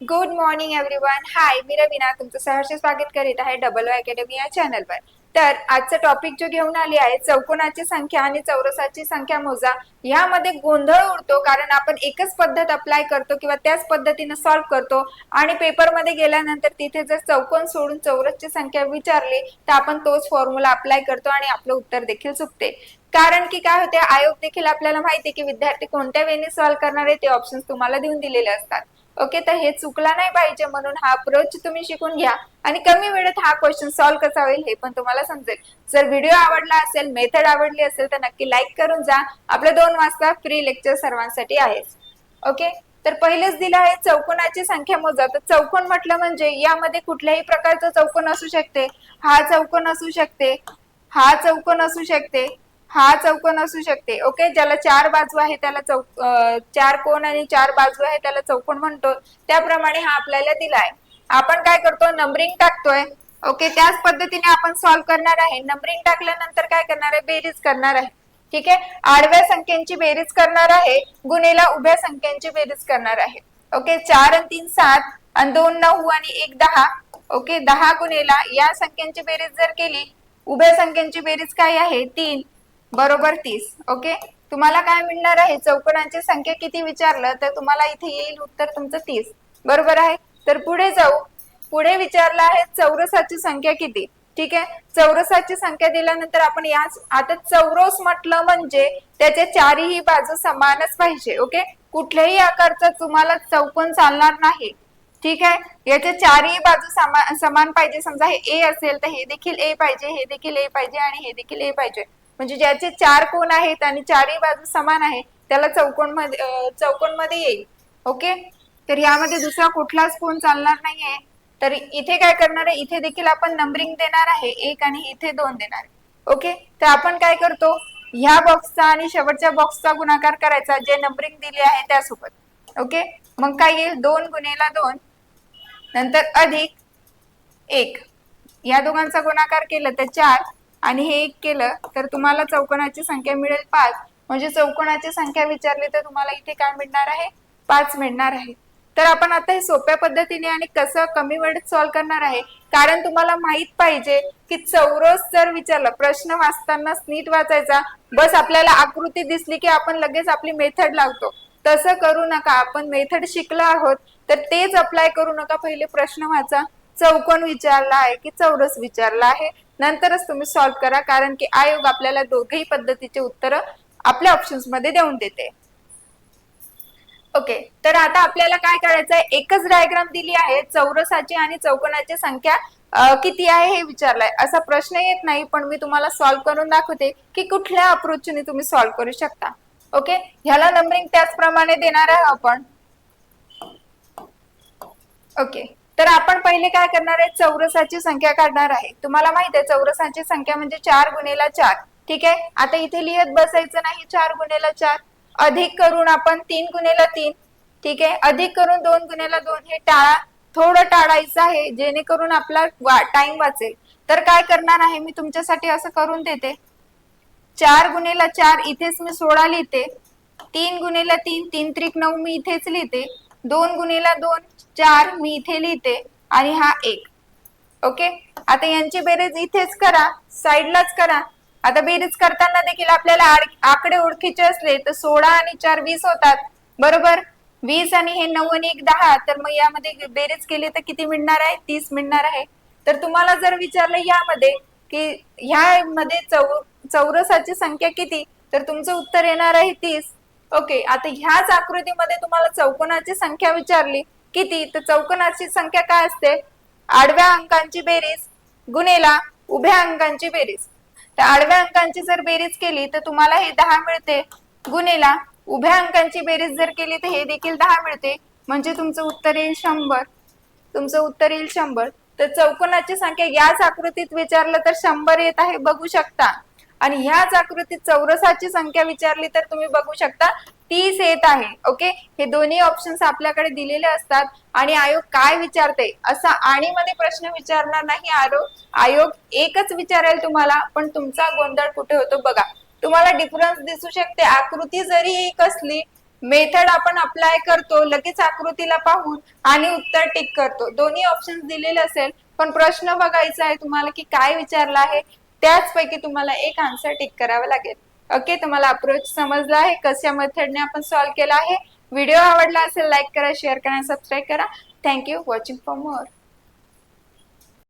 Good morning everyone hi मी रवीना. तुमचं सहर्ष स्वागत करीत आहे डबल ओ अकॅडमी या चॅनलवर तर आजचा टॉपिक जो घेऊन आली आहे चौकोनाची संख्या आणि चौरसाची संख्या मोजा. यामध्ये गोंधळ उडतो कारण आपण एकच पद्धत अप्लाय करतो किंवा त्याच पद्धतीने सॉल्व्ह करतो. आणि पेपरमध्ये गेल्यानंतर तिथे जर चौकोन सोडून चौरसची संख्या विचारली तर आपण तोच फॉर्म्युला अप्लाय करतो आणि आपलं उत्तर देखील चुकते कारण की काय होते आयोग देखील आपल्याला माहिती की विद्यार्थी कोणत्या वेळेने सॉल्व्ह करणार आहे ते ऑप्शन्स तुम्हाला देऊन दिलेले असतात. ओके तर हे चुकला नाही पाहिजे म्हणून हा अप्रोच तुम्ही शिकून घ्या. आणि कमी वेळेत हा क्वेश्चन सॉल्व्ह कसा होईल हे पण तुम्हाला समजेल. जर व्हिडिओ आवडला असेल मेथड आवडली असेल तर नक्की लाईक करून जा. आपले दोन वाजता फ्री लेक्चर सर्वांसाठी आहे ओके तर पहिलेच दिलं आहे चौकोनाची संख्या मोजा. तर चौकोन म्हटलं म्हणजे यामध्ये कुठल्याही प्रकारचं चौकोन असू शकते. हा चौकोन असू शकते. हा चौकोन असू शकते. हा चौकोन असू शकते. ओके ज्याला चार बाजू आहे त्याला चौक चार कोण आणि चार बाजू आहे त्याला चौकोन म्हणतो. त्याप्रमाणे हा आपल्याला दिला आहे आपण काय करतो? नंबरिंग टाकतोय. ओके त्याच पद्धतीने आपण सॉल्व्ह करणार आहे. नंबरिंग टाकल्यानंतर काय करणार आहे? बेरीज करणार आहे. ठीक आहे? आडव्या संख्यांची बेरीज करणार आहे गुन्हेला उभ्या संख्यांची बेरीज करणार आहे. ओके चार आणि तीन सात आणि दोन नऊ आणि एक दहा. ओके दहा गुन्हेला या संख्यांची बेरीज जर केली उभ्या संख्यांची बेरीज काय आहे? तीन. बरोबर तीस. ओके? तुम्हाला काय मिळणार आहे? चौकोनांची संख्या किती विचारलं तर तुम्हाला इथे येईल उत्तर तुमचं तीस. बरोबर आहे? तर पुढे जाऊ. पुढे विचारलं आहे चौरसाची संख्या किती? ठीक आहे? चौरसाची संख्या दिल्यानंतर आपण याच आता चौरस म्हटलं म्हणजे त्याच्या चारही बाजू समानच पाहिजे. ओके? कुठल्याही आकारचा तुम्हाला चौकोन चालणार नाही. ठीक आहे? याच्या चारही बाजू समान समान पाहिजे. समजा हे ए असेल तर हे देखील ए पाहिजे हे देखील ए पाहिजे आणि हे देखील ए पाहिजे. म्हणजे ज्याचे चार कोण आहेत आणि चारही बाजू समान आहे त्याला चौकोनमध्ये चौकोनमध्ये येईल. ओके? तर यामध्ये दुसरा कुठलाच कोण चालणार नाहीये. तर इथे काय करणार आहे? इथे देखील आपण नंबरिंग देणार आहे. एक आणि इथे दोन देणार आहे. ओके? तर आपण काय करतो? ह्या बॉक्सचा आणि शेवटच्या बॉक्सचा गुणाकार करायचा. जे नंबरिंग दिली आहे त्यासोबत. ओके? मग काय येईल? दोन गुन्हेला दोन. नंतर अधिक एक. या दोघांचा गुणाकार केलं तर चार. आणि हे एक केलं तर तुम्हाला चौकोनाची संख्या मिळेल पाच. म्हणजे चौकोनाची संख्या विचारली तर तुम्हाला इथे काय मिळणार आहे? पाच मिळणार आहे. तर आपण आता हे सोप्या पद्धतीने आणि कसं कमी वेळेत सॉल्व्ह करणार आहे? कारण तुम्हाला माहीत पाहिजे की चौरस जर विचारलं प्रश्न वाचताना नीट वाचायचा बस आपल्याला आकृती दिसली की आपण लगेच आपली मेथड लावतो. तसं करू नका. आपण मेथड शिकलो आहोत तर तेच अप्लाय करू नका. पहिले प्रश्न वाचा. चौकोन विचारला आहे की चौरस विचारला आहे? नंतरच तुम्ही सॉल्व्ह करा कारण की आयोग आपल्याला दोघेही पद्धतीचे उत्तर आपल्या ऑप्शन्समध्ये देऊन देते. ओके तर आता आपल्याला काय करायचं आहे? एकच डायग्राम दिली आहे चौरसाची आणि चौकोनाची संख्या किती आहे हे विचारलंय. असा प्रश्न येत नाही पण मी तुम्हाला सॉल्व्ह करून दाखवते की कुठल्या अप्रोचने तुम्ही सॉल्व्ह करू शकता. ओके ह्याला नंबरिंग त्याचप्रमाणे देणार आहे आपण. ओके तर आपण पहिले काय करणार आहे? चौरसाची संख्या काढणार आहे. तुम्हाला माहीत आहे चौरसाची संख्या म्हणजे चार गुणेला चार. ठीक आहे? आता इथे लिहत बसायचं नाही चार गुणेला चार. अधिक करून आपण तीन गुणेला तीन. ठीक आहे? अधिक करून दोन गुणेला दोन हे टाळा. थोडं टाळायचं आहे जेणेकरून आपला टाइम वाचेल. तर काय करणार आहे? मी तुमच्यासाठी असं करून देते. चार गुणेला चार इथेच मी सोळा लिहिते. तीन गुणेला तीन तीन त्रिक नऊ मी इथेच लिहिते. दोन गुणेला दोन चार मी इथे लिहिते आणि हा एक. ओके? आता यांची बेरीज इथेच करा साईडलाच करा. आता बेरीज करताना देखील आपल्याला आकडे ओळखीचे असले तर सोळा आणि चार वीस होतात. बरोबर? वीस आणि हे नऊ आणि एक दहा तर मग यामध्ये बेरीज केली तर किती मिळणार आहे? तीस मिळणार आहे. तर तुम्हाला जर विचारलं यामध्ये की ह्यामध्ये चौ चौरसाची संख्या किती? तर तुमचं उत्तर येणार आहे तीस. ओके आता ह्याच आकृतीमध्ये तुम्हाला चौकोनाची संख्या विचारली. किती? तर चौकोनाची संख्या काय असते? आडव्या अंकांची बेरीज गुणेला उभ्या अंकांची बेरीज. तर आडव्या अंकांची जर बेरीज केली तर तुम्हाला हे दहा मिळते. गुणेला उभ्या अंकांची बेरीज जर केली तर हे देखील दहा मिळते. म्हणजे तुमचं उत्तर येईल शंभर. तुमचं उत्तर येईल शंभर. तर चौकोनाची संख्या याच आकृतीत विचारलं तर शंभर येत आहे बघू शकता. आणि ह्याच आकृतीत चौरसाची संख्या विचारली तर तुम्ही बघू शकता तीस येत आहे ओके? हे दोन्ही ऑप्शन्स आपल्याकडे दिलेले असतात आणि आयोग काय विचारते? असा आणि मध्ये प्रश्न विचारणार नाही आरोग आयोग एकच विचारेल तुम्हाला पण तुमचा गोंधळ कुठे होतो बघा. तुम्हाला डिफरन्स दिसू शकते आकृती जरी एक असली मेथड आपण अप्लाय करतो लगेच आकृतीला पाहून आणि उत्तर टिक करतो. दोन्ही ऑप्शन दिलेले असेल पण प्रश्न बघायचा आहे तुम्हाला की काय विचारला आहे त्याचपैकी तुम्हाला एक आन्सर टिक करावा लागेल. ओके तुम्हाला अप्रोच समजला आहे. कशा मेथडने आपण सॉल्व्ह केला आहे. व्हिडिओ आवडला असेल लाईक करा शेअर करा सबस्क्राईब करा. Thank you watching for more